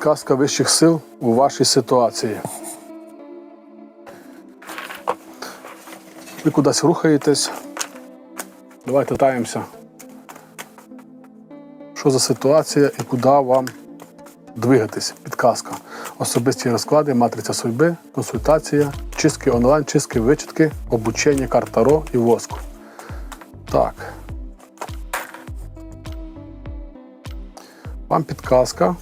підказка вищих сил у вашій ситуації. Ви кудись рухаєтесь. Давайте таємося. Що за ситуація і куди вам двигатись? Підказка. Особисті розклади, матриця судьби, консультація, чистки онлайн, чистки вичитки, обучення карт Таро і воску. Так. Вам підказка.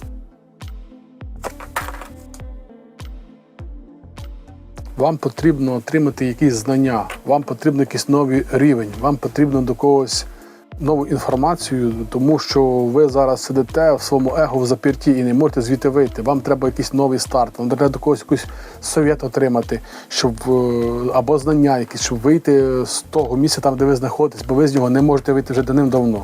Вам потрібно отримати якісь знання, вам потрібно якийсь новий рівень, вам потрібно до когось нову інформацію, тому що ви зараз сидите в своєму его в запірті і не можете звідти вийти. Вам треба якийсь новий старт, вам треба до когось якийсь совет отримати, щоб е, або знання якісь, щоб вийти з того місця, там, де ви знаходитесь, бо ви з нього не можете вийти вже давним-давно.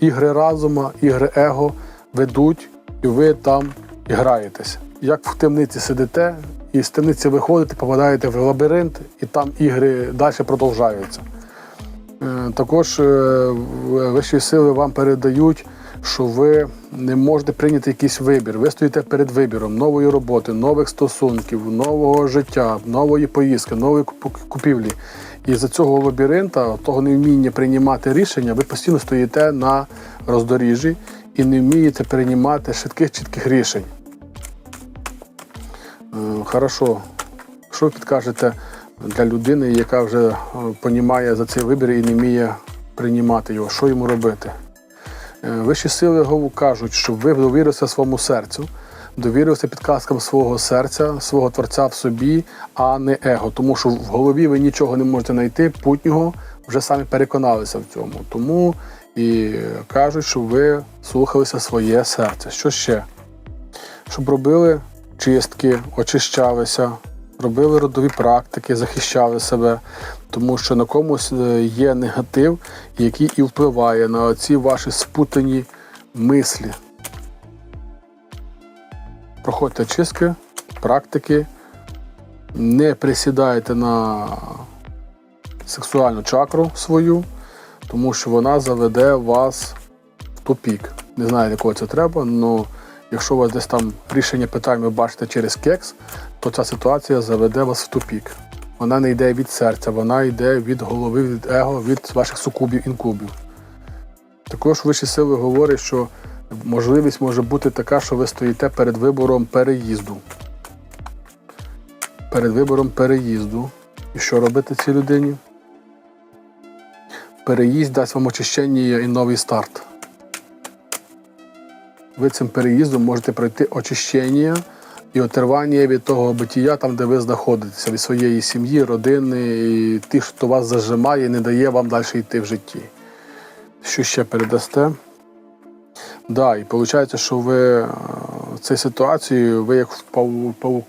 Ігри разума, ігри его ведуть, і ви там граєтесь. Як в темниці сидите, і з темниці виходите, попадаєте в лабіринт, і там ігри далі продовжуються. Е, Також е, вищі сили вам передають, що ви не можете прийняти якийсь вибір. Ви стоїте перед вибіром нової роботи, нових стосунків, нового життя, нової поїздки, нової купівлі. І за цього лабіринта, того невміння приймати рішення, ви постійно стоїте на роздоріжжі і не вмієте приймати швидких чітких рішень. Е, Хорошо. Що підкажете для людини, яка вже розуміє за цей вибір і не вміє приймати його? Що йому робити? Е, Вищі сили кажуть, щоб ви довірилися своєму серцю, довірилися підказкам свого серця, свого творця в собі, а не его. Тому що в голові ви нічого не можете знайти, путнього вже самі переконалися в цьому. Тому і кажуть, щоб ви слухалися своє серце. Що ще? щоб робили чистки, очищалися, робили родові практики, захищали себе, тому що на комусь е, є негатив, який і впливає на ці ваші спутані мислі. Проходьте чистки, практики, не присідайте на сексуальну чакру свою, тому що вона заведе вас в тупік. Не знаю, для кого це треба, але якщо у вас десь там рішення питань ви бачите через кекс, то ця ситуація заведе вас в тупік. Вона не йде від серця, вона йде від голови, від его, від ваших сукубів, інкубів. Також вищі сили говорять, що можливість може бути така, що ви стоїте перед вибором переїзду. Перед вибором переїзду. І що робити цій людині? Переїзд дасть вам очищення і новий старт. Ви цим переїздом можете пройти очищення і отервання від того битія, там, де ви знаходитеся, від своєї сім'ї, родини, і тих, хто вас зажимає і не дає вам далі йти в житті. Що ще передасте? Да, і виходить, що ви е, в цій ситуації, ви як в пау, пау,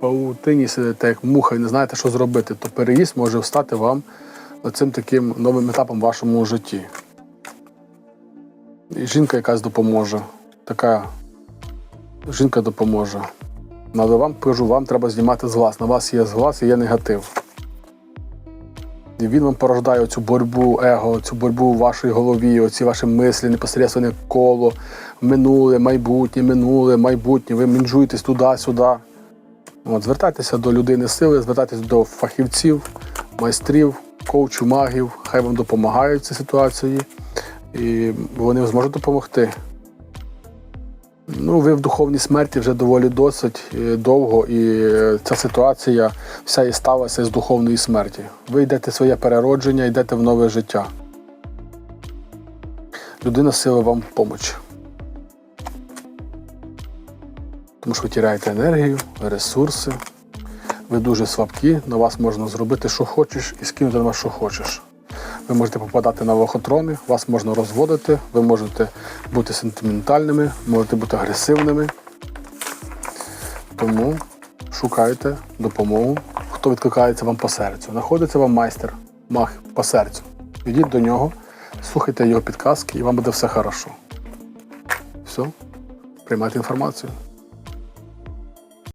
паутині сидите, як муха, і не знаєте, що зробити, то переїзд може стати вам цим таким новим етапом в вашому житті. І жінка якась допоможе. Така жінка допоможе. Але вам кажу, вам треба знімати з глаз. На вас є зглаз і є негатив. І він вам порождає цю боротьбу его, цю боротьбу в вашій голові, оці ваші мислі, непосередньо коло, минуле, майбутнє, минуле, майбутнє. Ви мінжуєтесь туди-сюди. От, звертайтеся до людини сили, звертайтеся до фахівців, майстрів, коучів, магів. Хай вам допомагають в цій ситуації, і вони зможуть допомогти. Ну, ви в духовній смерті вже доволі досить е, довго, і е, ця ситуація вся і сталася з духовної смерті. Ви йдете своє переродження, йдете в нове життя. Людина сила вам помочь. Тому що ви тіряєте енергію, ресурси. Ви дуже слабкі, на вас можна зробити, що хочеш, і скинути на вас, що хочеш. Ви можете попадати на лохотрони, вас можна розводити, ви можете бути сентиментальними, можете бути агресивними. Тому шукайте допомогу, хто відкликається вам по серцю. Знаходиться вам майстер, маг по серцю. Йдіть до нього, слухайте його підказки, і вам буде все хорошо. Все, приймайте інформацію.